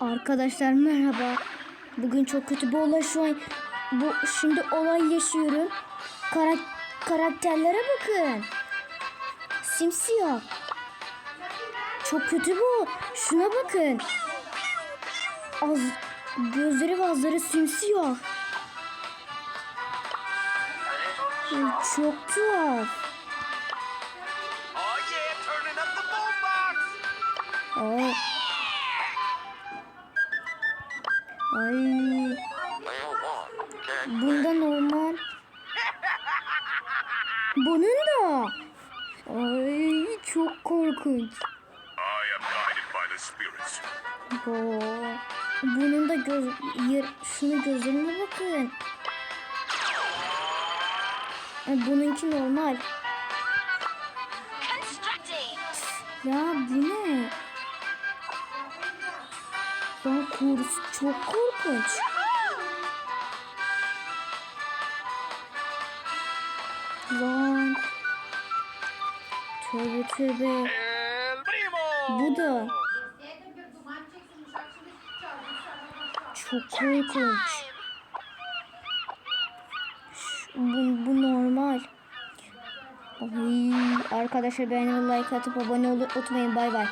Arkadaşlar merhaba. Bugün çok kötü bir olay şu an. Bu şimdi olay yaşıyorum. Karak karakterlere bakın. Simsiyah. Çok kötü bu. Şuna bakın. Az gözleri ve ağızları simsiyah. Çok tuhaf. Oh Ay. Bunda normal. Bunun da. Ay çok korkunç. Bu. Bunun da göz yer, şunu gözlerine bakın. Bununki normal. Ya bu ne? Lan kurusu çok korkunç. Lan. Tövbe tövbe. Bu da çok korkunç. Bu, bu normal. Ay, arkadaşlar beğeni like atıp abone olup unutmayın. Bay bay.